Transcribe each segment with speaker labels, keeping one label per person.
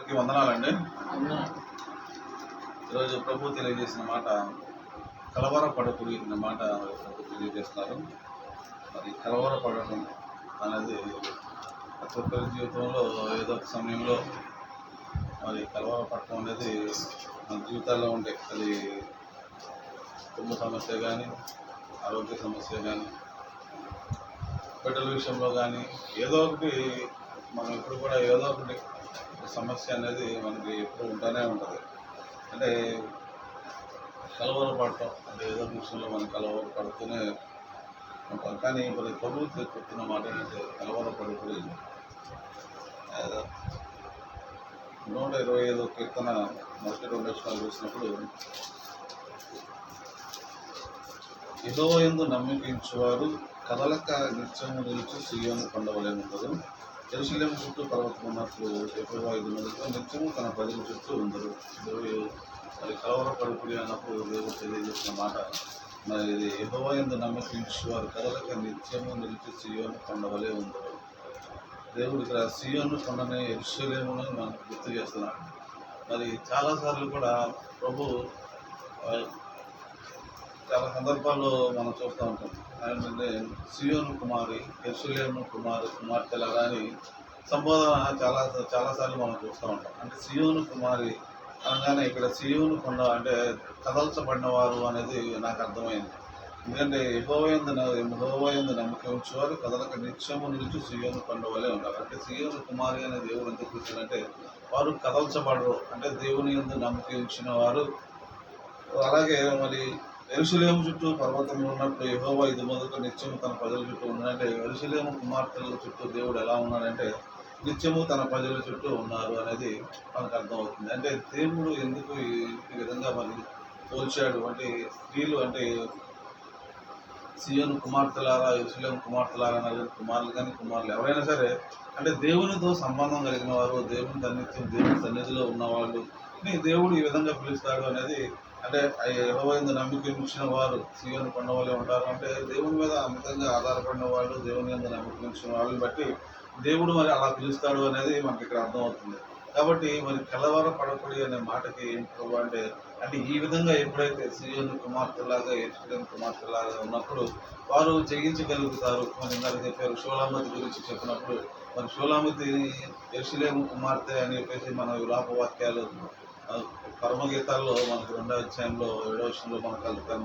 Speaker 1: అందరికీ వందనాలండి. ఈరోజు ప్రభు తెలియజేసిన మాట కలవరపడకుడి అనే మాట ప్రభు తెలియజేస్తున్నారు. మరి కలవరపడడం అనేది ప్రతి ఒక్కరి జీవితంలో ఏదో ఒక సమయంలో మరి కలవరపడటం అనేది మన జీవితాల్లో ఉండే అది కుటుంబ సమస్య కానీ ఆరోగ్య సమస్య కానీ బిడ్డల విషయంలో కానీ ఏదో ఒకటి మనం ఇప్పుడు కూడా ఏదో ఒకటి సమస్య అనేది మనకి ఎప్పుడు ఉంటూనే ఉంటుంది. అంటే కలవర పడటం అంటే ఏదో విషయంలో మనం కలవర పడుతూనే ఉంటాం. కానీ మరి ప్రభుత్వం చెప్తున్న మాట ఏంటంటే కలవర పడుకుని నూట ఇరవై ఐదు కీర్తన మొదటి రెండు లక్షణాలు చూసినప్పుడు ఏదో ఎందు నమ్మికించువారు కదలక నిత్యము నిలిచి సీఎం పొందవలేనుందరు ఎరుసలేము చుట్టూ పర్వతం ఉన్నట్లు ఎక్కువ ఐదు నిత్యము తన ప్రజల చుట్టూ ఉందరు దేవుడు మరి కలవర పడుకుడి అన్నప్పుడు దేవుడు తెలియజేసిన మాట. మరి ఇది ఎహోవా ఎందు నమ్మకించువారు కదలక నిత్యము నిలిచి సియోను కొండవలే ఉందరు దేవుడు ఇక్కడ సియోను కొండనే ఎరుసలేమును మనకు గుర్తు చేస్తున్నాడు మరి చాలాసార్లు కూడా ప్రభు చాలా సందర్భాల్లో మనం చూస్తూ ఉంటాం. ఏంటంటే సియోను కుమారి ఎర్సులేము కుమారి కుమార్తెలాగా అని సంబోధన చాలా చాలాసార్లు మనం చూస్తూ ఉంటాం. అంటే సియోను కుమారి అనగానే ఇక్కడ సియోను కొండ అంటే కదల్చబడిన వారు అనేది నాకు అర్థమైంది. ఎందుకంటే ఎగోవైంది ఎగోవైంది నమ్మకం ఉంచేవారు కదలక నిత్యము నిలిచి సియోను కొండ వలె ఉంటారు అంటే సియోను కుమారి అనే దేవుడు ఎందుకు కూర్చుందంటే వారు కదల్చబడరు. అంటే దేవుని ఎందు నమ్మకం ఉంచిన వారు. అలాగే మరి ఎరుసలేము చుట్టూ పర్వతంలో ఉన్నప్పుడు యహోవా ఇది మొదట నిత్యము తన ప్రజల చుట్టూ ఉన్నాడంటే ఎరుసలేము కుమార్తెల చుట్టూ దేవుడు ఎలా ఉన్నాడంటే నిత్యము తన ప్రజల చుట్టూ ఉన్నారు అనేది మనకు అర్థమవుతుంది. అంటే దేవుడు ఎందుకు ఈ విధంగా మరి పోల్చాడు అంటే స్త్రీలు అంటే సీఎం కుమార్తెలారా ఎరుసలేము కుమార్తెలారా అనేది కుమారులు కానీ కుమారులు ఎవరైనా సరే అంటే దేవునితో సంబంధం కలిగిన వారు దేవుని సన్నిధ్యం దేవుని సన్నిధిలో ఉన్నవాళ్ళు దేవుడు ఈ విధంగా పిలుస్తాడు అనేది అంటే ఎవరైంది నమ్మిక ఉంచిన వారు సీయోను కొండ ఉంటారు. అంటే దేవుని మీద అమితంగా ఆధారపడిన వాళ్ళు దేవుని మీద నమ్మిక ఉంచిన వాళ్ళని బట్టి దేవుడు మరి అలా పిలుస్తాడు అనేది మనకి ఇక్కడ అర్థమవుతుంది. కాబట్టి మరి కలవర పడకుడి అనే మాటకి ఏం ప్రభు అంటే అంటే ఈ విధంగా ఎప్పుడైతే సీయోను కుమార్తెలాగా ఎరుసలేం కుమార్తెలాగా ఉన్నప్పుడు వారు జయించగలుగుతారు మరి ఇందాక చెప్పారు. షోలామతి గురించి చెప్పినప్పుడు మరి షోలామతి ఎరుసలేము కుమార్తె అని చెప్పేసి మన విలాప వాక్యాలు పరమగీతాల్లో మనకు రెండో అధ్యాయంలో ఏడో విషయంలో మనకు కలుగుతాం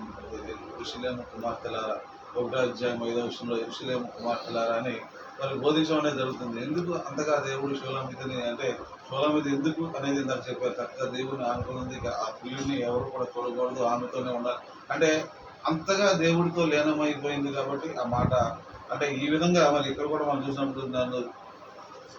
Speaker 1: కుమార్తెలారా ఒకటో అధ్యాయం ఐదో విషయంలో ఇరుషులేము కుమార్తెలారా అని మరి బోధించడం అనేది జరుగుతుంది. ఎందుకు అంతగా దేవుడు షోలామితిని అంటే షోలామితి ఎందుకు అనేది ఇందాక చెప్పారు. చక్కగా దేవుని ఆనుకున్నది ఆ పిల్లిని ఎవరు కూడా చూడకూడదు ఆమెతోనే ఉండాలి. అంటే అంతగా దేవుడితో లీనమైపోయింది కాబట్టి ఆ మాట అంటే ఈ విధంగా మరి ఇక్కడ కూడా మనం చూసినప్పుడు నన్ను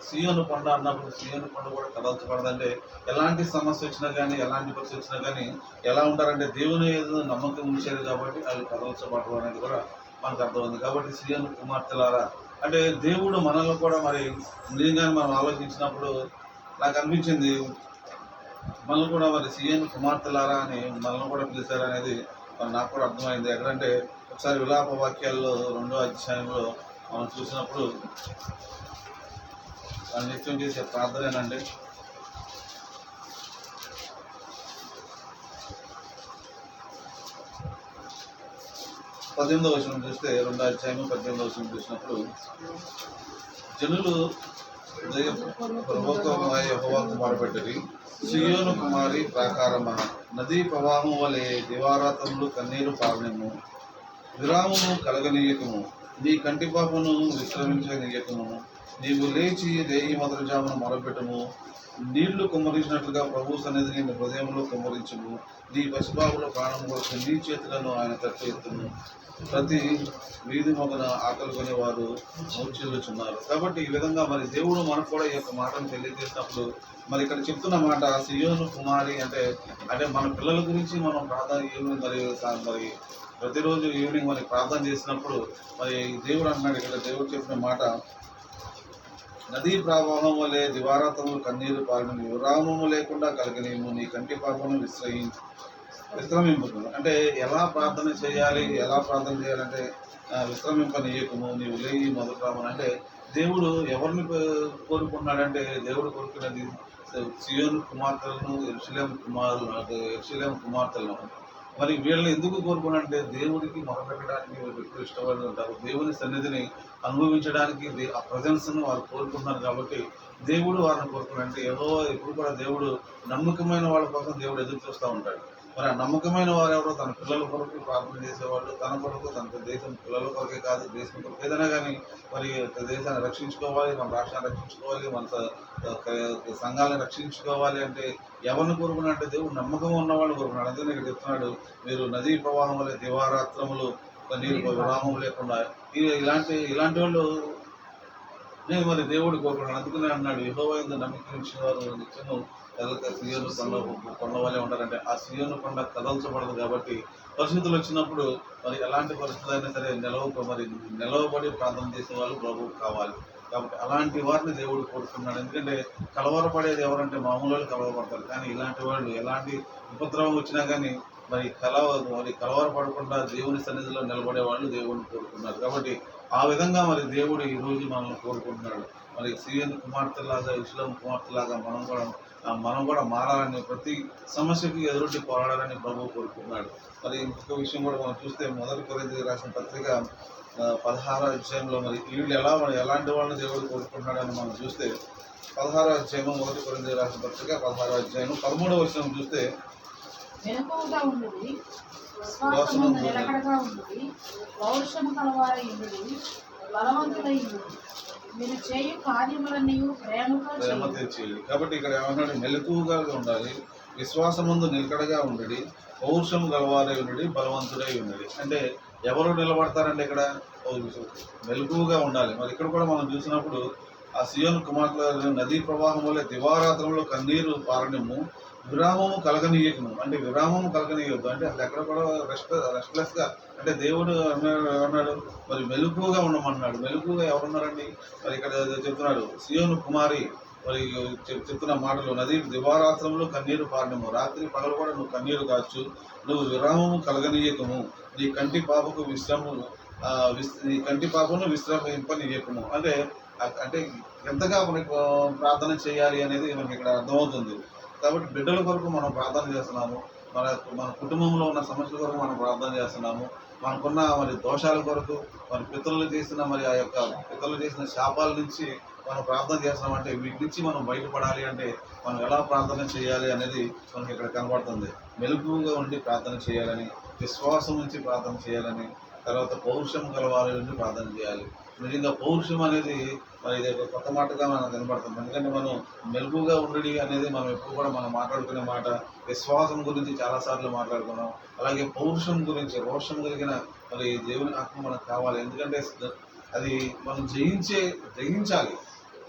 Speaker 1: సీయోను కొండ అన్నప్పుడు సీయోను కొండ కూడా కదల్చబడదంటే ఎలాంటి సమస్య వచ్చినా కానీ ఎలాంటి పరిస్థితి వచ్చినా కానీ ఎలా ఉంటారంటే దేవుని ఏదో నమ్మకం ఉంచేది కాబట్టి అవి కదల్చబడరు అనేది కూడా మనకు అర్థమైంది కాబట్టి సీయోను కుమార్తెలారా అంటే దేవుడు మనల్ని కూడా మరి నిజంగానే మనం ఆలోచించినప్పుడు నాకు అనిపించింది మనల్ని కూడా మరి సీఎన్ కుమార్తెలారా అని మనల్ని కూడా పిలిచారనేది మరి నాకు కూడా అర్థమైంది. ఎక్కడంటే ఒకసారి విలాప వాక్యాల్లో రెండో అధ్యాయంలో మనం చూసినప్పుడు నిత్యం చేసే ప్రార్థనేనండి. పద్దెనిమిదవ వచనం చూస్తే రెండో అధ్యాయం పద్దెనిమిదవ వచనం చూసినప్పుడు జనులు ప్రభుత్వమై యెహోవాకు సియోను కుమారి ప్రాకారమ. నదీ ప్రవాహం వలె దివారాతములు కన్నీరు పారణము విరామము కలగనీయకము. నీ కంటి పాపను విశ్రమించనీయకము. నీవు లేచి రేయి మొదలుజామును మొరపెట్టము. నీళ్ళు కుమ్మరించినట్లుగా ప్రభు సన్నిధిని నీ హృదయంలో కుమ్మరించుము. నీ పసిబాబుల ప్రాణం కోసం నీ చేతులను ఆయన తట్టు ఎత్తును ప్రతి వీధి మొగన ఆకలి కొనేవారు మూర్చిల్లుచున్నారు కాబట్టి ఈ విధంగా మరి దేవుడు మనకు కూడా ఈ యొక్క మాటను తెలియజేసినప్పుడు మరి ఇక్కడ చెప్తున్న మాట సియోను కుమారి అంటే అంటే మన పిల్లల గురించి మనం ప్రాధాన్యం ఈవినింగ్ మరి మరి. ప్రతిరోజు ఈవినింగ్ మరి ప్రార్థన చేసినప్పుడు మరి దేవుడు అన్నాడు ఇక్కడ దేవుడు చెప్పిన మాట నదీ ప్రవాహం వలె దివారాతము కన్నీరు పాలను విరామము లేకుండా కలగలేము. నీ కంటి పాపను విశ్రయించు. విశ్రమింపుతుంది అంటే ఎలా ప్రార్థన చేయాలి? ఎలా ప్రార్థన చేయాలంటే విశ్రమింపనీయకము. నీవు ఉలయి మొదటి అంటే దేవుడు ఎవరిని కోరుకున్నాడంటే దేవుడు కోరుకున్నది సియోన్ కుమార్తెలను ఎరుసలేం కుమారులు ఎరుసలేం కుమార్తెలను. మరి వీళ్ళని ఎందుకు కోరుకున్నారంటే దేవుడికి మొరపెట్టడానికి వీళ్ళు ఎక్కువ ఇష్టపడి ఉంటారు. దేవుని సన్నిధిని అనుభవించడానికి ఆ ప్రజెన్స్ను వారు కోరుకుంటున్నారు కాబట్టి దేవుడు వారిని కోరుకున్నారంటే ఏదో ఎప్పుడు కూడా దేవుడు నమ్మకమైన వాళ్ళ కోసం దేవుడు ఎదురు చూస్తూ ఉంటాడు. మరి ఆ నమ్మకమైన వారు ఎవరో తన పిల్లల కొరకు ప్రార్థన చేసేవాళ్ళు తన కొరకు తన దేశం పిల్లల కొరకే కాదు దేశం కొరకు ఏదైనా కానీ మరి దేశాన్ని రక్షించుకోవాలి మన రాష్ట్రాన్ని రక్షించుకోవాలి మన సంఘాలను రక్షించుకోవాలి అంటే ఎవరిని కోరుకున్నాడంటే దేవుడు నమ్మకం ఉన్నవాళ్ళు కోరుకున్నాడు. అందుకని ఇక్కడ చెప్తున్నాడు మీరు నదీ ప్రవాహం వల్ల దివారాత్రములు నీరు విరామం లేకుండా ఇలాంటి ఇలాంటి వాళ్ళు నేను మరి దేవుడు కోరుకున్నాడు అందుకనే అన్నాడు. యెహోవా నమ్మకించిన వారు నిత్యము కదలక సియోను కొండ కొండ వల్లే ఉంటారంటే ఆ సియోను కొండ కదల్చబడదు కాబట్టి పరిస్థితులు వచ్చినప్పుడు మరి ఎలాంటి పరిస్థితులు అయినా సరే నిలవ మరి నిలవబడి ప్రార్థన చేసే వాళ్ళు ప్రభువు కావాలి. కాబట్టి అలాంటి వారిని దేవుడు కోరుకున్నాడు ఎందుకంటే కలవరపడేది ఎవరంటే మామూలు వాళ్ళు కలవరపడతారు. కానీ ఇలాంటి వాళ్ళు ఎలాంటి ఉపద్రవం వచ్చినా కానీ మరి కలవ మరి కలవరపడకుండా దేవుని సన్నిధిలో నిలబడే వాళ్ళు దేవుడిని కోరుకున్నారు. కాబట్టి ఆ విధంగా మరి దేవుడు ఈరోజు మనల్ని కోరుకుంటున్నాడు. మరి సీఎన్ కుమార్తెలాగా ఇస్లాం కుమార్తెలాగా మనం కూడా మనం కూడా మారాలని ప్రతి సమస్యకి ఎదురొడ్డి పోరాడాలని ప్రభు కోరుకున్నాడు మరి ఇంకొక విషయం కూడా మనం చూస్తే మొదటి కొరింథీ రాసిన పత్రిక పదహారో అధ్యాయంలో మరి వీళ్ళు ఎలా ఎలాంటి వాళ్ళని దేవుడు కోరుకుంటున్నాడని మనం చూస్తే పదహారో అధ్యాయం మొదటి కొరింథీ రాసిన పత్రిక పదహారో అధ్యాయం పదమూడవ విషయం చూస్తే
Speaker 2: ఉండుడి నిలకడగా ఉండుడి పౌరుషము మీరు చేయు కార్యములన్నీ ప్రేమతో
Speaker 1: కాబట్టి ఇక్కడ ఏమన్నాడు? మెలకువగా ఉండాలి విశ్వాసముందు నిలకడగా ఉండడి పౌరుషము గలవారై ఉండడి బలవంతుడై ఉండడి. అంటే ఎవరు నిలబడతారండి ఇక్కడ? పౌరుషం. మెలకువగా ఉండాలి. మరి ఇక్కడ కూడా మనం చూసినప్పుడు ఆ సియోన్ కుమార్తె నదీ ప్రవాహం వల్ల దివారాత్రంలో కన్నీరు పారనిమ్ము విరామము కలగనీయకము అంటే విరామము కలగనీయొద్దు అంటే అసలు ఎక్కడ కూడా రెస్ట్ రెస్ట్లెస్గా అంటే దేవుడు అన్నాడు అన్నాడు మరి మెలుకుగా ఉండమన్నాడు మెలుకుగా ఎవరున్నారండి? మరి ఇక్కడ చెప్తున్నాడు సియోను కుమారి మరి చెప్తున్న మాటలు నది దివారాత్రంలో కన్నీరు పారడము. రాత్రి పగలు కూడా నువ్వు కన్నీరు కాచు. నువ్వు విరామము కలగనీయకము. నీ కంటి పాపకు విశ్రమము నీ కంటి పాపను విశ్రమింపనీయకము. అంటే అంటే ఎంతగా మనకు ప్రార్థన చేయాలి అనేది మనకి ఇక్కడ అర్థమవుతుంది. కాబట్టి బిడ్డల కొరకు మనం ప్రార్థన చేస్తున్నాము. మన మన కుటుంబంలో ఉన్న సమస్యల కొరకు మనం ప్రార్థన చేస్తున్నాము. మనకున్న మరి దోషాల కొరకు మరి పితరులు చేసిన మరి ఆ యొక్క పితరులు చేసిన శాపాల నుంచి మనం ప్రార్థన చేస్తున్నామంటే వీటి నుంచి మనం బయటపడాలి అంటే మనం ఎలా ప్రార్థన చేయాలి అనేది మనకి ఇక్కడ కనబడుతుంది. మెలుపుగా ఉండి ప్రార్థన చేయాలని విశ్వాసం నుంచి ప్రార్థన చేయాలని తర్వాత పౌరుషం కలవాలి నుండి ప్రార్థన చేయాలి. నిజంగా పౌరుషం అనేది మరి ఇది ఒక కొత్త మాటగా మనం కనబడుతుంది ఎందుకంటే మనం మెలకుగా ఉండడి అనేది మనం ఎప్పుడు కూడా మనం మాట్లాడుకునే మాట విశ్వాసం గురించి చాలాసార్లు మాట్లాడుకున్నాం. అలాగే పౌరుషం గురించి రోషం కలిగిన మరి దేవుని ఆత్మ మనకు కావాలి. ఎందుకంటే అది మనం జయించే జయించాలి.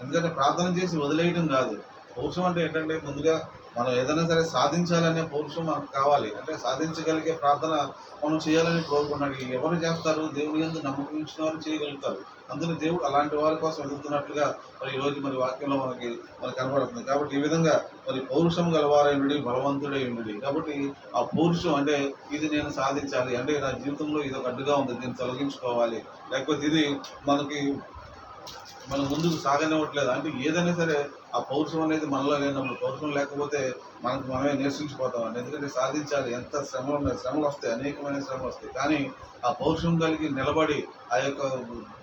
Speaker 1: ఎందుకంటే ప్రార్థన చేసి వదిలేయటం కాదు. పౌరుషం అంటే ఏంటంటే ముందుగా మనం ఏదైనా సరే సాధించాలనే పౌరుషం మనకు కావాలి. అంటే సాధించగలిగే ప్రార్థన మనం చేయాలని కోరుకున్నాడు. ఎవరు చేస్తారు? దేవుని యందు నమ్మకం ఇచ్చిన వారు చేయగలుగుతారు. అందులో దేవుడు అలాంటి వారి కోసం ఎదుగుతున్నట్లుగా మరి ఈరోజు మరి వాక్యంలో మనకి మనకి కనబడుతుంది. కాబట్టి ఈ విధంగా మరి పౌరుషం గలవారైనడి బలవంతుడై ఉండి కాబట్టి ఆ పౌరుషం అంటే ఇది నేను సాధించాలి. అంటే నా జీవితంలో ఇది ఒక అడ్డుగా ఉంది. దీన్ని తొలగించుకోవాలి. లేకపోతే ఇది మనకి మనం ముందుకు సాగనివ్వట్లేదు. అంటే ఏదైనా సరే ఆ పౌరుషం అనేది మనలో లేనప్పుడు పౌరుషం లేకపోతే మనకు మనమే నిరసించిపోతాం అండి ఎందుకంటే సాధించాలి ఎంత శ్రమలు శ్రమలు వస్తాయి అనేకమైన శ్రమలు వస్తాయి. కానీ ఆ పౌరుషం కలిగి నిలబడి ఆ యొక్క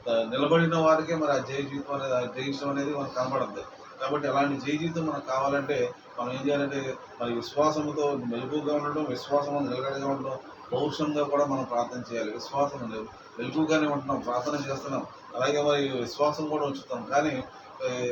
Speaker 1: నిలబడిన వారికే మరి ఆ జయ జీవితం అనేది ఆ జయించడం అనేది మనకు కనబడద్దు. కాబట్టి అలాంటి జయ జీవితం మనకు కావాలంటే మనం ఏం చేయాలంటే మరి విశ్వాసంతో మెలుగుగా ఉండడం విశ్వాసం నిలకడగా ఉండడం పౌరుషంగా కూడా మనం ప్రార్థన చేయాలి. విశ్వాసం లేదు వెలుగుగానే ఉంటున్నాం ప్రార్థన చేస్తున్నాం. అలాగే మరి విశ్వాసం కూడా ఉంచుతాం. కానీ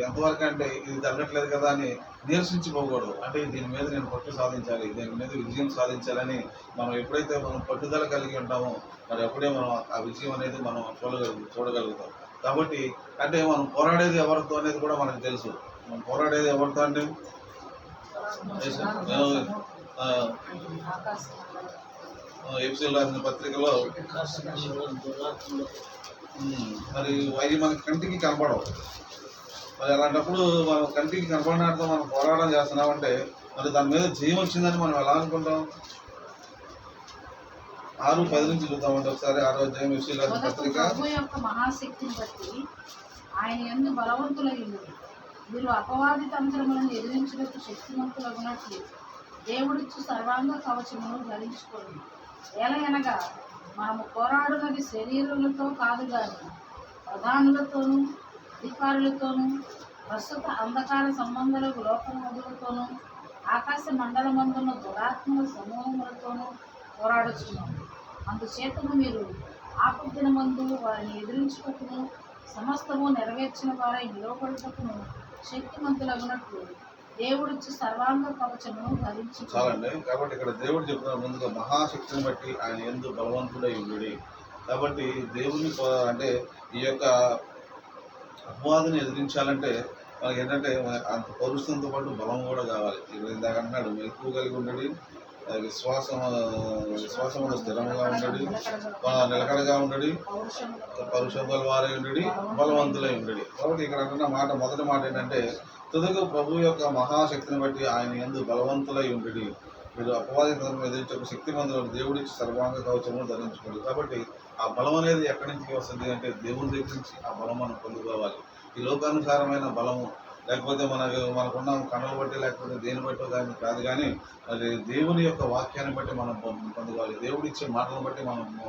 Speaker 1: ఎంతవరకు అంటే ఇది తగ్గట్లేదు కదా అని నీరసించిపోకూడదు. అంటే దీని మీద నేను పట్టు సాధించాలి దీని మీద విజయం సాధించాలని మనం ఎప్పుడైతే మనం పట్టుదల కలిగి ఉంటామో మరి అప్పుడే మనం ఆ విజయం అనేది మనం చూడగలుగు చూడగలుగుతాం. కాబట్టి అంటే మనం పోరాడేది ఎవరితో అనేది కూడా మనకు తెలుసు. మనం పోరాడేది ఎవరితో అంటే ఎఫ్సీల్ రాసిన పత్రికలో మరి అవి మన కంటికి కనపడవు. మరి అలాంటప్పుడు మనం కంటికి కనపడినట్టు మనం పోరాటం చేస్తున్నామంటే మరి దాని మీద జయం వచ్చిందని మనం ఎలా అనుకుంటాం? ఆరు పది నుంచి చూద్దామంటే ఒకసారి. ఆరో అధ్యాయం విషయాలు పత్రిక.
Speaker 2: యొక్క మహాశక్తిని బట్టి ఆయన ఎందు బలవంతులై మీరు అపవాది తంత్రములను ఎదిరించుటకు శక్తివంతులగునట్లు దేవుడిచ్చు సర్వాంగ కవచమును ధరించుకోండి ఎలయనగా మనము పోరాడున్నది శరీరులతో కాదు గాని ప్రధానులతోనూ అధికారులతోనూ ప్రస్తుత అంధకార సంబంధాలకు లోకములతోనూ ఆకాశ మండలమందున్న దురాత్మల సమూహములతోనూ పోరాడుచున్నాము అందుచేతను మీరు ఆపద్దిన మందు వారిని ఎదిరించుటకును సమస్తము నెరవేర్చిన వారై నిలవబడుటకును శక్తిమంతులగినట్లు దేవుడిచ్చి సర్వాంగ కవచమును ధరించు
Speaker 1: చాలండి. కాబట్టి ఇక్కడ దేవుడు చెప్తున్న ముందుగా మహాశక్తిని బట్టి ఆయన ఎందు బలవంతుడై ఉండి కాబట్టి దేవుని అంటే ఈ యొక్క అపవాదిని ఎదిరించాలంటే మనకి ఏంటంటే మన- అంత పౌరుషంతో పాటు బలం కూడా కావాలి. ఇప్పుడు ఇందాక అంటున్నాడు. మెలకు కలిగి ఉండడి. విశ్వాసం విశ్వాసంలో స్థిరంగా ఉండడి. నిలకడగా ఉండడి.
Speaker 2: పౌరుషము
Speaker 1: పరుషం వారై ఉండడి. బలవంతులై ఉండడి. కాబట్టి ఇక్కడ అంటున్న మాట మొదటి మాట ఏంటంటే తుదకు ప్రభు యొక్క మహాశక్తిని బట్టి ఆయన ఎందు బలవంతులై ఉండడి. మీరు అపవాది ఒక శక్తి శక్తిమంతులకు దేవుడిచ్చి సర్వాంగ కవచమును ధరించుకోండి. కాబట్టి ఆ బలం అనేది ఎక్కడి నుంచి వస్తుంది అంటే దేవుని దగ్గర నుంచి ఆ బలం మనం పొందుకోవాలి. ఈ లోకానుసారమైన బలము లేకపోతే మనకు మనకున్న కణలు బట్టి లేకపోతే దేని బట్టి కానీ కాదు కానీ మరి దేవుని యొక్క వాక్యాన్ని బట్టి మనం పొందు- పొందుకోవాలి. దేవుడు ఇచ్చే మాటలను బట్టి మనం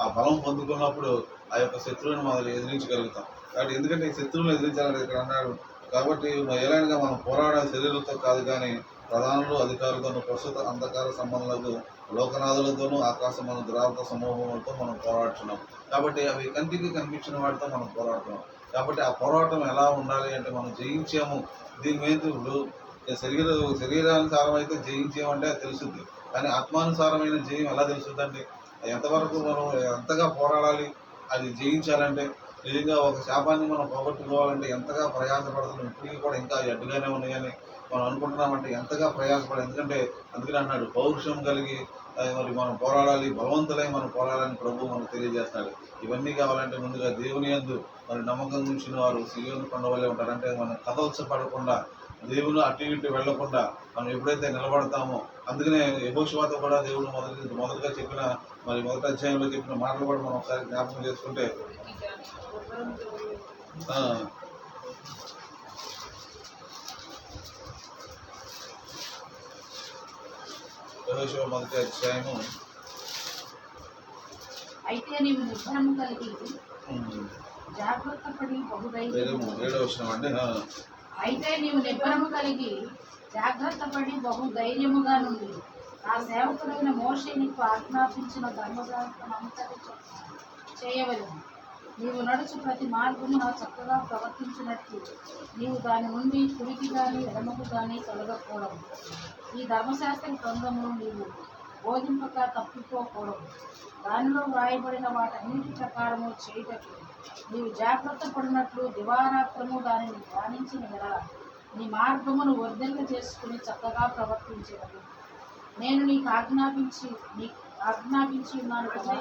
Speaker 1: ఆ బలం పొందుకున్నప్పుడు ఆ యొక్క శత్రువుని మనం ఎదిరించగలుగుతాం. కాబట్టి ఎందుకంటే ఈ శత్రువుని ఎదిరించాలని ఇక్కడ అన్నాడు. కాబట్టి ఎలాగైనా మనం పోరాడే శరీరంతో కాదు కానీ ప్రధానులు అధికారులతో ప్రస్తుత అంధకార సంబంధాలకు లోకనాథులతోనూ ఆకాశమైన ద్రావక సమూహములతో మనం పోరాడుతున్నాం. కాబట్టి అవి కంటికి కనిపించిన వాటితో మనం పోరాడుతున్నాం. కాబట్టి ఆ పోరాటం ఎలా ఉండాలి అంటే మనం జయించాము. దీని మీద ఇప్పుడు శరీర శరీరానుసారం అయితే జయించామంటే అది తెలుస్తుంది. కానీ ఆత్మానుసారమైన జయం ఎలా తెలుస్తుంది అంటే ఎంతవరకు మనం ఎంతగా పోరాడాలి అది జయించాలంటే నిజంగా ఒక శాపాన్ని మనం పోగొట్టుకోవాలంటే ఎంతగా ప్రయాసపడుతున్నాం ఇప్పటికీ కూడా ఇంకా అడ్డుగానే ఉన్నాయని మనం అనుకుంటున్నామంటే ఎంతగా ప్రయాసపడాలి. ఎందుకంటే అందుకని అన్నాడు పౌరుషం కలిగి మరి మనం పోరాడాలి బలవంతులై మనం పోరాడాలని ప్రభు మనకు తెలియజేస్తున్నాడు. ఇవన్నీ కావాలంటే ముందుగా దేవుని యందు మరి నమ్మకం ఉంచిన వారు సియోను కొండవలే ఉంటారంటే ఉంటారు. అంటే మనం దేవుని అటు ఇటు వెళ్ళకుండా మనం ఎప్పుడైతే నిలబడతామో అందుకనే యహోషువాతో కూడా దేవుడు మొదటి మొదటగా చెప్పిన మరి మొదటి అధ్యాయంలో చెప్పిన మాటలు కూడా మనం ఒకసారి జ్ఞాపకం చేసుకుంటే ఆ, యెహోషువ మొదటి అధ్యాయము.
Speaker 2: అయితే నీవు నిబ్బరము కలిగి
Speaker 1: ఉమ్,
Speaker 2: జాగ్రత్త పడి
Speaker 1: ఏడవ
Speaker 2: బహుధైర్యము
Speaker 1: ఏడవ వచ్చిన అండి ఆ,
Speaker 2: అయితే నీవు నిబ్బరము కలిగి జాగ్రత్త పడి బహు ధైర్యముగా నుండి నా సేవకుడైన మోషే నీకు ఆజ్ఞాపించిన ధర్మశాస్త్రం అంతటి చేయవలను. నీవు నడుచు ప్రతి మార్గమున చక్కగా ప్రవర్తించినట్లు నీవు దాని నుండి కుడికి కానీ ఎడమకు కానీ తొలగకూడదు. ఈ ధర్మశాస్త్ర గ్రంథమును నీవు బోధింపక తప్పిపోకూడదు. దానిలో వ్రాయబడిన వాటన్నిటి ప్రకారము చేయటట్లు నీవు జాగ్రత్త పడినట్లు దివారాత్రము దానిని ధ్యానించిన ఎడల నీ మార్గమును వర్ధంగా చేసుకుని చక్కగా ప్రవర్తించగలవు నేను నీకు ఆజ్ఞాపించి నీకు ఆజ్ఞాపించి ఉన్నాను. కదా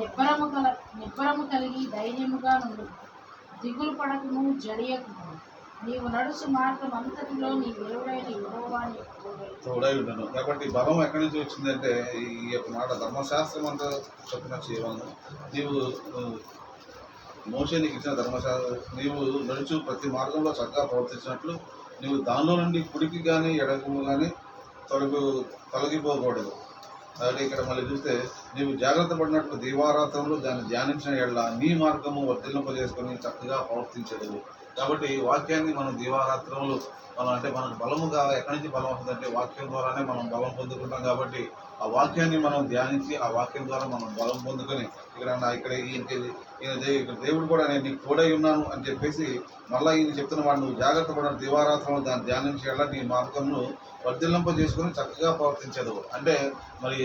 Speaker 2: నిబ్బరము కల నిబ్బరము కలిగి ధైర్యముగా ఉండు. దిగులు పడకము జడియకుము నీవు నడుచు మార్గం అంతటిలో నీ దేవుడైన యువవాణి
Speaker 1: తోడై ఉండను కాబట్టి బలం ఎక్కడి నుంచి వచ్చిందంటే ఈ యొక్క మాట ధర్మశాస్త్రం అంతా చెప్పిన చేయవలను నీవు మోసే నీకు ఇచ్చిన ధర్మశాస్త్రం. నీవు నడుచు ప్రతి మార్గంలో చక్కగా ప్రవర్తించినట్లు నీవు దానిలో నుండి కుడికి కానీ ఎడకు కానీ తొలగు తొలగిపోకూడదు. కాబట్టి ఇక్కడ మళ్ళీ చూస్తే నీవు జాగ్రత్త పడినట్లు దీవారాత్రంలో దాన్ని ధ్యానించిన ఎడల నీ మార్గము వర్తింపజేసుకొని చక్కగా ప్రవర్తించదు కాబట్టి వాక్యాన్ని మనం దీవారాత్రంలో మనం అంటే మనకు బలము కావాలి ఎక్కడి నుంచి బలం వస్తుందంటే వాక్యం ద్వారానే మనం బలం పొందుకుంటాం కాబట్టి ఆ వాక్యాన్ని మనం ధ్యానించి ఆ వాక్యం ద్వారా మనం బలం పొందుకొని ఇక్కడ నా ఇక్కడ ఈయన ఇక్కడ దేవుడు కూడా నేను నీకు తోడై ఉన్నాను అని చెప్పేసి మళ్ళీ ఈయన చెప్తున్న వాడు నువ్వు జాగ్రత్త పడిన దివారాత్రంలో దాన్ని ధ్యానించేలా నీ మార్గంను వర్ధిల్లింప చేసుకుని చక్కగా ప్రవర్తించదు. అంటే మరి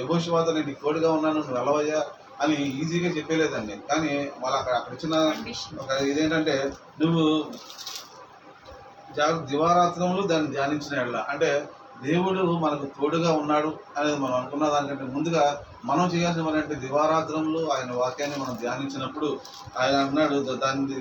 Speaker 1: యభోషివాత నేను నీకు తోడుగా ఉన్నాను నువ్వు వెళ్ళవయ్యా అని ఈజీగా చెప్పలేదండి. కానీ మళ్ళీ అక్కడ అక్కడ ఇచ్చిన ఒక ఇదేంటంటే నువ్వు జాగ్రత్త దివారాత్రములు దాన్ని ధ్యానించిన ఎడల. అంటే దేవుడు మనకు తోడుగా ఉన్నాడు అనేది మనం అనుకున్న దానికంటే ముందుగా మనం చేయాల్సిన పని అంటే ఆయన వాక్యాన్ని మనం ధ్యానించినప్పుడు ఆయన అన్నాడు దాన్ని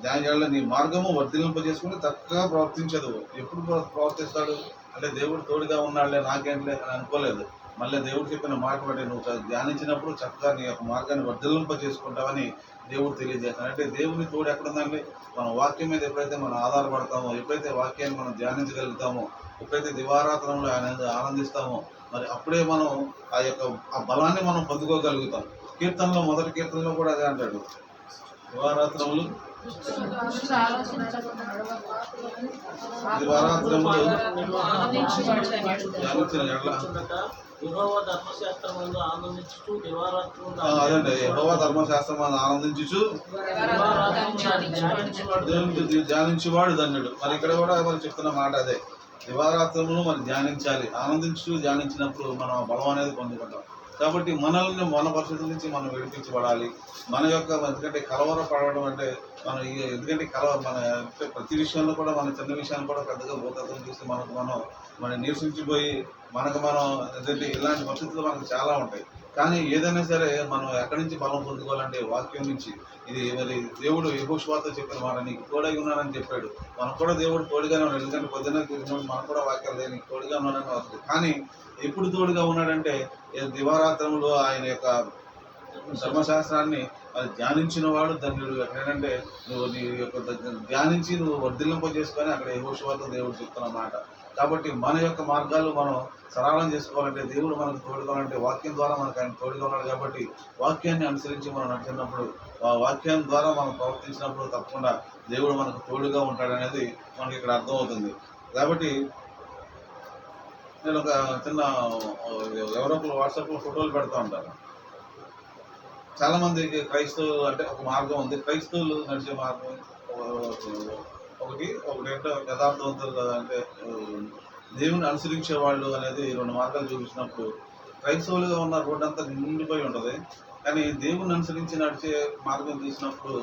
Speaker 1: ధ్యానం చేయాలని నీ మార్గము వర్ధిలింపజేసుకుని చక్కగా ప్రవర్తించదు. ఎప్పుడు ప్రవర్తిస్తాడు? అంటే దేవుడు తోడుగా ఉన్నాడులే నాకేంటిలే అని అనుకోలేదు. మళ్ళీ దేవుడు చెప్పిన మాట బట్టి నువ్వు ధ్యానించినప్పుడు చక్కగా నీ యొక్క మార్గాన్ని వర్ధలింప చేసుకుంటావని దేవుడు తెలియజేస్తాడు. అంటే దేవుని తోడు ఎక్కడుందండి? మన వాక్యం మీద ఎప్పుడైతే మనం ఆధారపడతామో ఎప్పుడైతే వాక్యాన్ని మనం ధ్యానించగలుగుతామో ఎప్పుడైతే దివారాత్రంలో ఆయన ఆనందిస్తామో మరి అప్పుడే మనం ఆ యొక్క ఆ బలాన్ని మనం పొందుకోగలుగుతాం. కీర్తనలో మొదటి కీర్తనలో కూడా అదే అంటాడు. దివారాత్రములు. దివారాత్రములు ధ్యానించిన ఎడల.
Speaker 3: ధర్మశాస్త్రమందు ఆనందించుచు
Speaker 1: అదండి. ధర్మశాస్త్రం మనం ధ్యానించేవాడు ధన్యుడు. మరి ఇక్కడ కూడా మనం చెప్తున్న మాట అదే. దివారాత్రములు మనం ధ్యానించాలి. ఆనందించు ధ్యానించినప్పుడు మనం బలం అనేది పొందుకుంటాం. కాబట్టి మనల్ని మన పరిస్థితుల నుంచి మనం విడిపించబడాలి. మన యొక్క ఎందుకంటే కలవర పడవడం అంటే మనం ఎందుకంటే కలవ మన ప్రతి విషయంలో కూడా మన చిన్న విషయాన్ని కూడా పెద్దగా భూతత్వం చూసి మనకు మనం మనం నిరసించిపోయి మనకు మనం ఏంటంటే ఇలాంటి పరిస్థితులు మనకు చాలా ఉంటాయి. కానీ ఏదైనా సరే మనం ఎక్కడి నుంచి బలం పొందుకోవాలంటే వాక్యం నుంచి ఇది మరి దేవుడు యహోష్వాతో చెప్పిన మాట నీకు తోడై ఉన్నానని చెప్పాడు. మనం కూడా దేవుడు తోడుగానే ఉన్నాడు. ఎందుకంటే పొద్దున్న తిరిగినప్పుడు మనకు కూడా వాక్యం లేదు నీకు తోడుగా ఉన్నానని వస్తుంది కానీ ఎప్పుడు తోడుగా ఉన్నాడంటే దివారాత్రంలో ఆయన యొక్క ధర్మశాస్త్రాన్ని అది ధ్యానించిన వాడు ధన్యుడు ఎక్కడంటే నువ్వు నీ యొక్క ధ్యానించి నువ్వు వర్ధిల్లింప చేసుకొని అక్కడ యహోష్వాతో దేవుడు చెప్తున్న మాట. కాబట్టి మన యొక్క మార్గాలు మనం సరళం చేసుకోవాలంటే దేవుడు మనకు తోడుకోవాలంటే వాక్యం ద్వారా మనకు ఆయన తోడుగా ఉన్నాడు కాబట్టి వాక్యాన్ని అనుసరించి మనం నడిచినప్పుడు ఆ వాక్యం ద్వారా మనం ప్రవర్తించినప్పుడు తప్పకుండా దేవుడు మనకు తోడుగా ఉంటాడనేది మనకి ఇక్కడ అర్థమవుతుంది. కాబట్టి నేను ఒక చిన్న ఎవరో ఒకరు వాట్సాప్లో ఫోటోలు పెడతా ఉంటాను చాలా మందికి క్రైస్తవులు అంటే ఒక మార్గం ఉంది. క్రైస్తవులు నడిచే మార్గం ఒక- ఒకటి ఒకటి ఏంటో యథార్థవంతులు కదా అంటే దేవుని అనుసరించే వాళ్ళు అనేది రెండు మార్గాలు చూపించినప్పుడు క్రైస్తవులుగా ఉన్న రోడ్డు అంతా నిండిపోయి ఉంటుంది. కానీ దేవుని అనుసరించి నడిచే మార్గం తీసినప్పుడు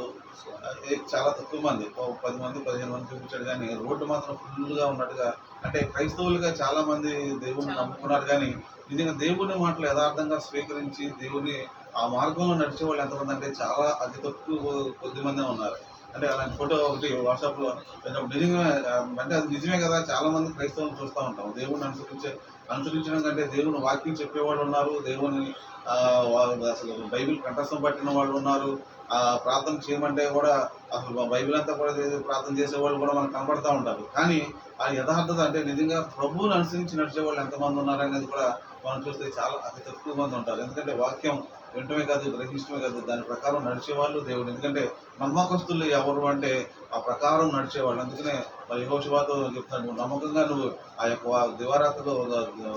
Speaker 1: అది చాలా తక్కువ మంది పది మంది పదిహేను మంది చూపించాడు కానీ రోడ్డు మాత్రం ఫుల్గా ఉన్నట్టుగా అంటే క్రైస్తవులుగా చాలా మంది దేవుని నమ్ముకున్నారు కానీ నిజంగా దేవుని మాటలు యథార్థంగా స్వీకరించి దేవుని ఆ మార్గంలో నడిచే వాళ్ళు ఎంతమంది అంటే చాలా అతి తక్కువ కొద్ది మందే ఉన్నారు. అంటే అలాంటి ఫోటో ఒకటి వాట్సాప్లో పెట్టినప్పుడు నిజంగా అంటే అది నిజమే కదా చాలా మంది క్రైస్తవులు చూస్తూ ఉంటాం. దేవుణ్ణి అనుసరించే అనుసరించడం కంటే దేవుని వాక్యం చెప్పేవాళ్ళు ఉన్నారు. దేవుని అసలు బైబిల్ కంఠస్థం పట్టిన వాళ్ళు ఉన్నారు. ఆ ప్రార్థన చేయమంటే కూడా అసలు బైబిల్ అంతా కూడా ప్రార్థన చేసే వాళ్ళు కూడా మనకు కనబడతా ఉంటారు. కానీ ఆ యథార్థత అంటే నిజంగా ప్రభువుని అనుసరించి నడిచే వాళ్ళు ఎంతమంది ఉన్నారనేది కూడా మనం చూస్తే చాలా అతి తక్కువ మంది ఉంటారు. ఎందుకంటే వాక్యం వింటమే కాదు గ్రహించడమే కాదు. దాని ప్రకారం నడిచేవాళ్ళు దేవుడు. ఎందుకంటే నమ్మకస్తులు ఎవరు అంటే ఆ ప్రకారం నడిచేవాళ్ళు. అందుకనే మరి చెప్తాడు చెప్తాను నువ్వు నమ్మకంగా నువ్వు ఆ యొక్క దివారాత్రులు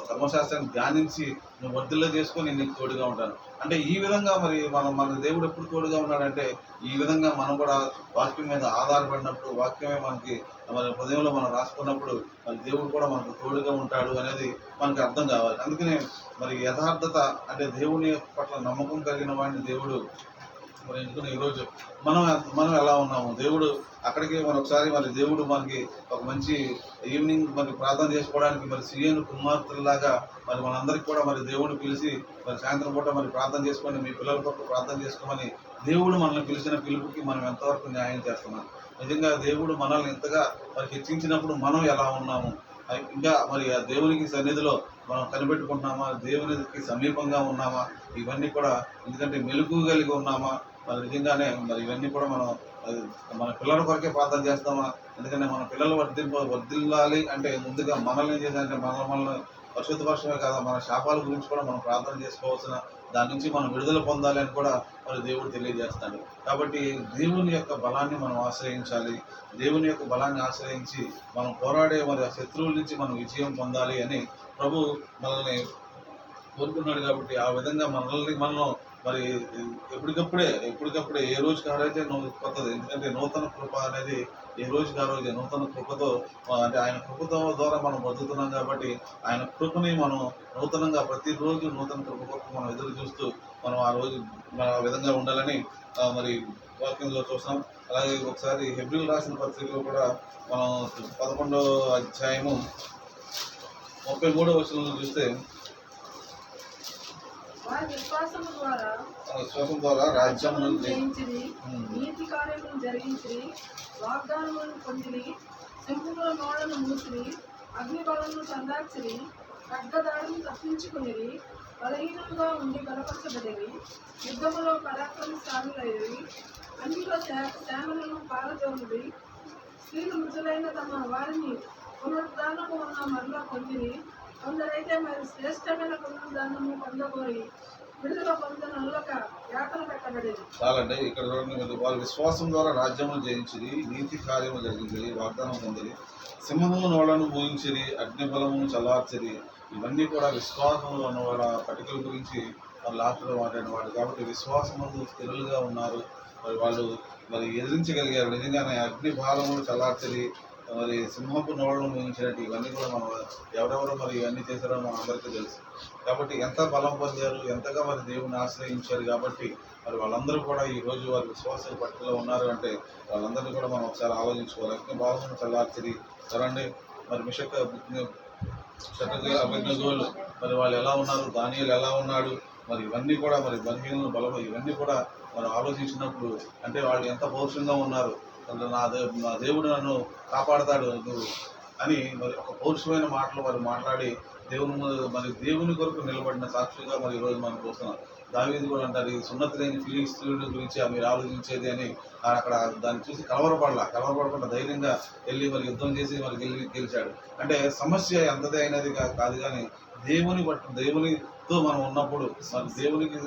Speaker 1: ధర్మశాస్త్రాన్ని ధ్యానించి నువ్వు వర్ధిల్లో చేసుకొని నీకు తోడుగా ఉంటాను. అంటే ఈ విధంగా మరి మనం మన దేవుడు ఎప్పుడు తోడుగా ఉన్నాడంటే ఈ విధంగా మనం కూడా వాక్యం మీద ఆధారపడినప్పుడు వాక్యమే మనకి మన హృదయంలో మనం రాసుకున్నప్పుడు మరి దేవుడు కూడా మనకు తోడుగా ఉంటాడు అనేది మనకు అర్థం కావాలి. అందుకనే మరి యథార్థత అంటే దేవుని పట్ల నమ్మకం కలిగిన వాడిని దేవుడు మరి ఎందుకంటే ఈరోజు మనం మనం ఎలా ఉన్నాము? దేవుడు అక్కడికి మరి ఒకసారి మరి దేవుడు మనకి ఒక మంచి ఈవినింగ్ మరి ప్రార్థన చేసుకోవడానికి మరి సీఎన్ కుమార్తెలాగా మరి మనందరికి కూడా మరి దేవుడు పిలిచి మరి సాయంత్రం పూట మరి ప్రార్థన చేసుకొని మీ పిల్లల కొరకు ప్రార్థన చేసుకోమని దేవుడు మనల్ని పిలిచిన పిలుపుకి మనం ఎంతవరకు న్యాయం చేస్తున్నాం? నిజంగా దేవుడు మనల్ని ఎంతగా మరి హెచ్చించినప్పుడు మనం ఎలా ఉన్నాము? ఇంకా మరి ఆ దేవునికి సన్నిధిలో మనం కనిపెట్టుకుంటున్నామా? దేవునికి సమీపంగా ఉన్నామా? ఇవన్నీ కూడా ఎందుకంటే మెలుగు కలిగి ఉన్నామా? మరి నిజంగానే మరి ఇవన్నీ కూడా మనం మన పిల్లల కొరకే ప్రార్థన చేస్తామా? ఎందుకంటే మన పిల్లలు వర్ధింప వర్ధిల్లాలి అంటే ముందుగా మనల్ని ఏం చేయాలంటే మన మనల్ని పరిశుద్ధపరచమే కాదా మన శాపాల గురించి కూడా మనం ప్రార్థన చేసుకోవాల్సిన దాని నుంచి మనం విడుదల పొందాలి అని కూడా మరి దేవుడు తెలియజేస్తాడు. కాబట్టి దేవుని యొక్క బలాన్ని మనం ఆశ్రయించాలి. దేవుని యొక్క బలాన్ని ఆశ్రయించి మనం పోరాడే మరి ఆ శత్రువుల నుంచి మనం విజయం పొందాలి అని ప్రభు మనల్ని కోరుకున్నాడు కాబట్టి ఆ విధంగా మనల్ని మనం మరి ఎప్పటికప్పుడే ఎప్పటికప్పుడే ఏ రోజు ఆరైతే నువ్వు కొత్తది ఎందుకంటే నూతన కృప అనేది ఏ రోజు ఆ రోజు నూతన కృపతో అంటే ఆయన కృపతో ద్వారా మనం బతుకుతున్నాం కాబట్టి ఆయన కృపని మనం నూతనంగా ప్రతిరోజు నూతన కృప కొరకు మనం ఎదురు చూస్తూ మనం ఆ రోజు మన ఆ విధంగా ఉండాలని మరి వాక్యంలో చూస్తాం అలాగే ఒకసారి హెబ్రిల్ రాసిన పత్రికలో కూడా మనం పదకొండో అధ్యాయము ముప్పై మూడో వచనంలో చూస్తే
Speaker 4: వారి విశ్వాసము ద్వారా
Speaker 1: ఆ విశ్వాసం ద్వారా రాజ్యం.
Speaker 4: నీతి కార్యములను జరిగించిరి వాగ్దానములను పొందిరి సింహముల నోళ్ళను మూసిరి అగ్ని బలమును చందార్చిరి ఖడ్గదాడిని తప్పించుకునేవి బలహీనంగా ఉండి బలపరచబడేవి యుద్ధములో పరాక్రమశాలులైనవి అన్నిలో శామలను పారదోలుడి స్త్రీలు మృతులైన తమ వారిని పునరుద్ధానము ఉన్న మరలా పొందిని కొందరైతే మరి శ్రేష్టమైన పునరుద్ధానము పొందబోయి విడుదల యాతన పెట్టబడేది.
Speaker 1: చాలండి ఇక్కడ చూడండి వారి వాళ్ళ విశ్వాసం ద్వారా రాజ్యము జయించిరి నీతి కార్యము జరిగింది వాగ్దానం పొందిరి సింహము నోళ్ళను పూజించిరి అగ్ని బలమును చల్లార్చిరి ఇవన్నీ కూడా విశ్వాసంలో ఉన్న వాళ్ళ పటికల గురించి వాళ్ళు లాస్ట్లో మాట్లాడిన వాడు కాబట్టి విశ్వాసము స్థిరులుగా ఉన్నారు. మరి వాళ్ళు మరి ఎదిరించగలిగారు. నిజంగానే అగ్ని భారములు చల్లార్చిరి మరి సింహపు నోళ్ళను ముగించినట్టు ఇవన్నీ కూడా మనం ఎవరెవరు మరి ఇవన్నీ చేశారో మన అందరికీ తెలుసు. కాబట్టి ఎంత బలం పొందారు ఎంతగా మరి దేవుని ఆశ్రయించారు కాబట్టి మరి వాళ్ళందరూ కూడా ఈ రోజు వారి విశ్వాస పట్టులో ఉన్నారు అంటే వాళ్ళందరినీ కూడా మనం ఒకసారి ఆలోచించుకోవాలి. అగ్ని భావన చల్లార్చిరి చూడండి మరి మిషక్ మరి వాళ్ళు ఎలా ఉన్నారు దానియాలు ఎలా ఉన్నాడు మరి ఇవన్నీ కూడా మరి బలహీనలు బలం ఇవన్నీ కూడా మనం ఆలోచించినప్పుడు అంటే వాళ్ళు ఎంత పౌరుషంగా ఉన్నారు నా దే నా దేవుడు నన్ను కాపాడతాడు నువ్వు అని మరి ఒక పౌరుషమైన మాటలు వారు మాట్లాడి దేవుని మరి దేవుని కొరకు నిలబడిన సాక్షిగా మరి ఈరోజు మనం చూస్తున్నాం. దావీది కూడా అంటారు ఈ సున్నతి లేని ఫిలిస్తీన్ల గురించి ఆ మీరు ఆలోచించేది అని అక్కడ దాన్ని చూసి కలవరపడలా కలవరపడకుండా ధైర్యంగా వెళ్ళి మరి యుద్ధం చేసి మరి గెలి గెలిచాడు. అంటే సమస్య ఎంతదే అయినది కాదు కానీ దేవుని బట్టి దేవునితో మనం ఉన్నప్పుడు మరి దేవునికి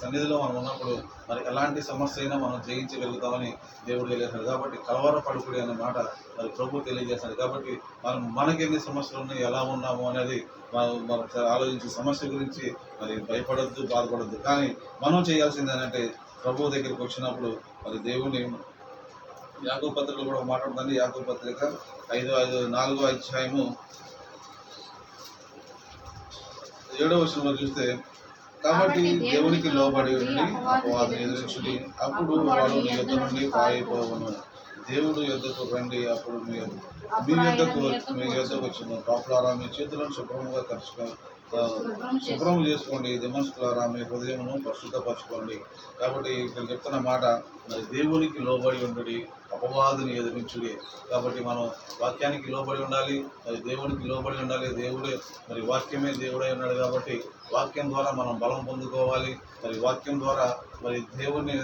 Speaker 1: సన్నిధిలో మనం ఉన్నప్పుడు మరి ఎలాంటి సమస్య అయినా మనం జయించగలుగుతామని దేవుడు తెలియజేశాడు. కాబట్టి కలవరపడుకుడి అనే మాట మరి ప్రభు తెలియజేశాడు. కాబట్టి మనం మనకి ఎన్ని సమస్యలు ఉన్నాయి ఎలా ఉన్నాము అనేది మనం మనం ఆలోచించి సమస్య గురించి మరి భయపడొద్దు బాధపడద్దు. కానీ మనం చేయాల్సింది ఏంటంటే ప్రభు దగ్గరికి వచ్చినప్పుడు మరి దేవుని యాగో పత్రికలు కూడా మాట్లాడుతుంది యాగో పత్రిక ఐదు ఐదు నాలుగో అధ్యాయము ఏడవ వచనంలో చూస్తే కాబట్టి దేవునికి లోబడి ఉండి అపవాదం ఎదురించుడి అప్పుడు వాడు నీ యుద్ధ నుండి పారిపోవను. దేవుడు యుద్ధకు రండి అప్పుడు మీ మీ యుద్ధకు మీ యుద్ధకు వచ్చిన పాపులారా మీ చేతులను శుభ్రముగా ఖర్చుకో శుభ్రం చేసుకోండి దిమస్కులారా మీ హృదయమును పరిశుద్ధపరచుకోండి. కాబట్టి ఇక్కడ చెప్తున్న మాట మరి దేవునికి లోబడి ఉండుడి అపవాదిని ఎదిరించుడి. కాబట్టి మనం వాక్యానికి లోబడి ఉండాలి మరి దేవునికి లోబడి ఉండాలి దేవుడే మరి వాక్యమే దేవుడై ఉన్నాడు కాబట్టి వాక్యం ద్వారా మనం బలం పొందుకోవాలి. మరి వాక్యం ద్వారా మరి దేవుణ్ణి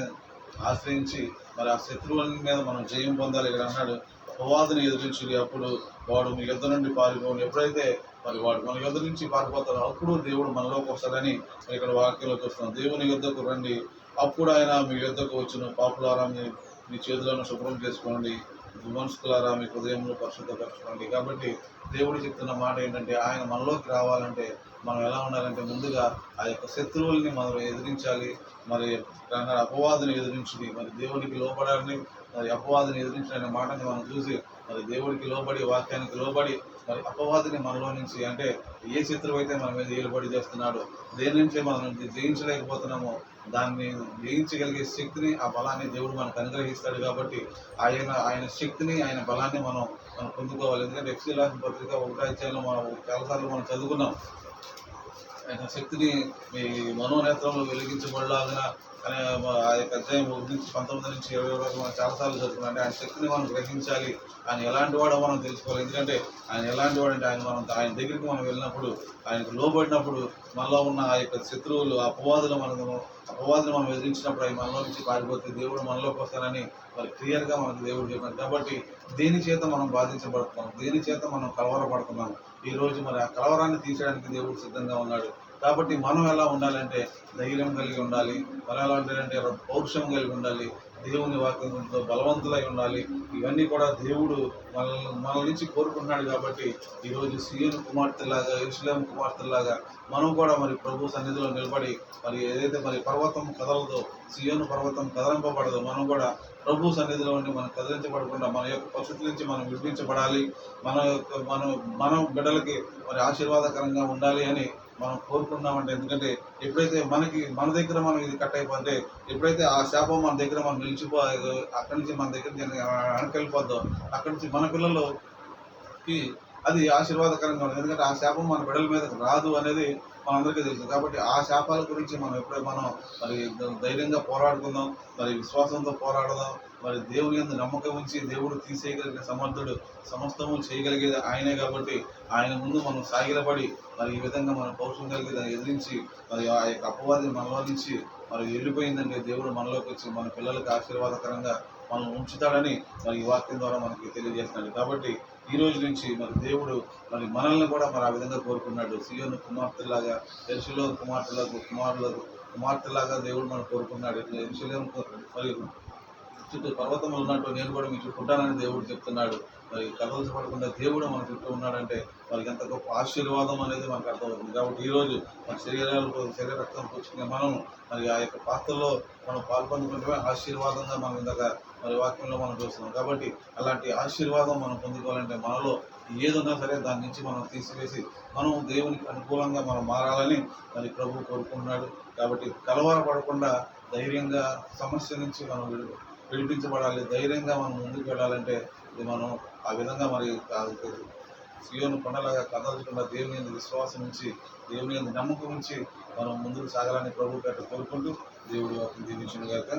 Speaker 1: ఆశ్రయించి మరి ఆ శత్రువుల మీద మనం జయం పొందాలి. ఇక్కడ అన్నాడు అపవాదిని ఎదిరించుడి అప్పుడు వాడు మీ యుద్ధ నుండి పారిపోను ఎప్పుడైతే మరి వాడు మన యొద్ నుంచి పారిపోతారు. అప్పుడు దేవుడు మనలోకి వస్తాడని ఇక్కడ వాక్యంలో చూస్తున్నాం. దేవుని యుద్ధకు రండి. అప్పుడు ఆయన మీ యుద్ధకు వచ్చిన. పాపులారా మీ మీ చేతులను శుభ్రం చేసుకోండి. మనుషులారా మీ హృదయంలో పరిశుద్ధపరచుకోండి. కాబట్టి దేవుడు చెప్తున్న మాట ఏంటంటే ఆయన మనలోకి రావాలంటే మనం ఎలా ఉండాలంటే ముందుగా ఆ యొక్క శత్రువుల్ని మనం ఎదిరించాలి. మరి అపవాదిని ఎదిరించుడి మరి దేవునికి లోపడాలని మరి అపవాదిని ఎదిరించిన మాటని మనం చూసి మరి దేవుడికి లోబడి వాక్యానికి లోబడి మరి అపవాదిని మనలో నుంచి అంటే ఏ శత్రువు అయితే మన మీద ఏలుబడి చేస్తున్నాడో దేని నుంచి మనం జయించలేకపోతున్నామో దాన్ని జయించగలిగే శక్తిని ఆ బలాన్ని దేవుడు మనకు అనుగ్రహిస్తాడు కాబట్టి ఆయన ఆయన శక్తిని ఆయన బలాన్ని మనం మనం పొందుకోవాలి. ఎందుకంటే ఎక్సీలాస్ పత్రిక ఒకటో మనం చాలాసార్లు మనం చదువుకున్నాం. ఆయన శక్తిని మీ మనోనేత్రంలో వెలిగించబడలాగిన ఆ యొక్క అధ్యాయం ఒకటి పంతొమ్మిది నుంచి ఇరవై వరకు మనం చాలాసార్లు చదువుకున్నాం ఆయన శక్తిని మనం గ్రహించాలి. ఆయన ఎలాంటి వాడో మనం తెలుసుకోవాలి. ఎందుకంటే ఆయన ఎలాంటి వాడంటే అంటే ఆయన మనం ఆయన దగ్గరికి మనం వెళ్ళినప్పుడు ఆయనకు లోబడినప్పుడు మనలో ఉన్న ఆ యొక్క శత్రువులు ఆ అపవాదులు మనము అపవాదులు మనం ఎదిరించినప్పుడు అవి మనలో నుంచి పారిపోతే దేవుడు మనలోకి వస్తానని మరి క్లియర్గా మనకు దేవుడు చెప్పాడు. కాబట్టి దేని చేత మనం బాధించబడుతున్నాం? దేని చేత మనం కలవరపడుతున్నాం? ఈ రోజు మరి ఆ కలవరాన్ని తీసేయడానికి దేవుడు సిద్ధంగా ఉన్నాడు. కాబట్టి మనం ఎలా ఉండాలంటే ధైర్యం కలిగి ఉండాలి మనం ఎలా ఉండాలంటే పౌరుషం కలిగి ఉండాలి దేవుని వాక్యంతో బలవంతులై ఉండాలి. ఇవన్నీ కూడా దేవుడు మన మన నుంచి కోరుకుంటున్నాడు కాబట్టి ఈరోజు సీఎన్ కుమార్తెలాగా ఇస్లాం కుమార్తెలాగా మనం కూడా మరి ప్రభు సన్నిధిలో నిలబడి మరి ఏదైతే మరి పర్వతం కదలదో సీయోను పర్వతం కదలింపబడదో మనం కూడా ప్రభు సన్నిధిలో ఉండి మనం కదిలించబడకుండా మన యొక్క పరిస్థితుల నుంచి మనం విడిపించబడాలి. మన యొక్క మనం మన బిడ్డలకి మరి ఆశీర్వాదకరంగా ఉండాలి అని మనం కోరుకున్నామంటే ఎందుకంటే ఎప్పుడైతే మనకి మన దగ్గర మనం ఇది కట్ అయిపోతే ఎప్పుడైతే ఆ శాపం మన దగ్గర మనం నిలిచిపో అక్కడి నుంచి మన దగ్గర నుంచి వెనకెళ్ళిపోద్దో అక్కడి నుంచి మన పిల్లలకి అది ఆశీర్వాదకరంగా ఉంటుంది. ఎందుకంటే ఆ శాపం మన బిడ్డల మీద రాదు అనేది మనందరికీ తెలుసు. కాబట్టి ఆ శాపాల గురించి మనం ఎప్పుడైతే మనం మరి ధైర్యంగా పోరాడుకుందాం మరి విశ్వాసంతో పోరాడదాం మరి దేవుని ఎందు నమ్మకం ఉంచి దేవుడు తీసేయగలిగిన సమర్థుడు సమస్తము చేయగలిగేది ఆయనే కాబట్టి ఆయన ముందు మనం సాగిలపడి మరి ఈ విధంగా మనం పౌరుషం కలిగి దాన్ని ఎదిరించి మరి ఆ యొక్క అపవాదిని మనలో నుంచి మరి వెళ్ళిపోయిందంటే దేవుడు మనలోకి వచ్చి మన పిల్లలకు ఆశీర్వాదకరంగా మనం ఉంచుతాడని మరి ఈ వాక్యం ద్వారా మనకి తెలియజేస్తున్నాడు. కాబట్టి ఈ రోజు నుంచి మరి దేవుడు మరి మనల్ని కూడా మరి ఆ విధంగా కోరుకున్నాడు. సియోను కుమార్తెలాగా ఎరుసలో కుమార్తెలకు కుమారులకు కుమార్తెలాగా దేవుడు మనం కోరుకున్నాడు. ఎరుసలేం మరి చుట్టూ పర్వతములు ఉన్నట్టు నేను కూడా మీ చుట్టూ ఉంటానని దేవుడు చెప్తున్నాడు. మరి కదల్చబడకుండా దేవుడు మన చుట్టూ ఉన్నాడంటే వాళ్ళకి ఎంత గొప్ప ఆశీర్వాదం అనేది మనకు అర్థమవుతుంది. కాబట్టి ఈరోజు మన శరీరాలు శరీర రక్తం పుచ్చుకునే మనం మరి ఆ యొక్క పాత్రలో మనం పాల్పొందుకుంటే ఆశీర్వాదంగా మనం ఇందాక మరి వాక్యంలో మనం చూస్తున్నాం. కాబట్టి అలాంటి ఆశీర్వాదం మనం పొందుకోవాలంటే మనలో ఏదున్నా సరే దాని నుంచి మనం తీసివేసి మనం దేవునికి అనుకూలంగా మనం మారాలని మరి ప్రభు కోరుకుంటున్నాడు. కాబట్టి కలవరపడకుండా ధైర్యంగా సమస్య నుంచి మనం పిలిపించబడాలి ధైర్యంగా మనం ముందుకు వెళ్ళాలంటే ఇది మనం ఆ విధంగా మరి ఆ సియోను కొండలాగా కదలకుండా దేవుని మీద విశ్వాసం ఉంచి దేవుని మీద నమ్మకం ఉంచి మనం ముందుకు సాగాలని ప్రభు పేట కోరుకుంటూ దేవుడు దీవించిన గాక.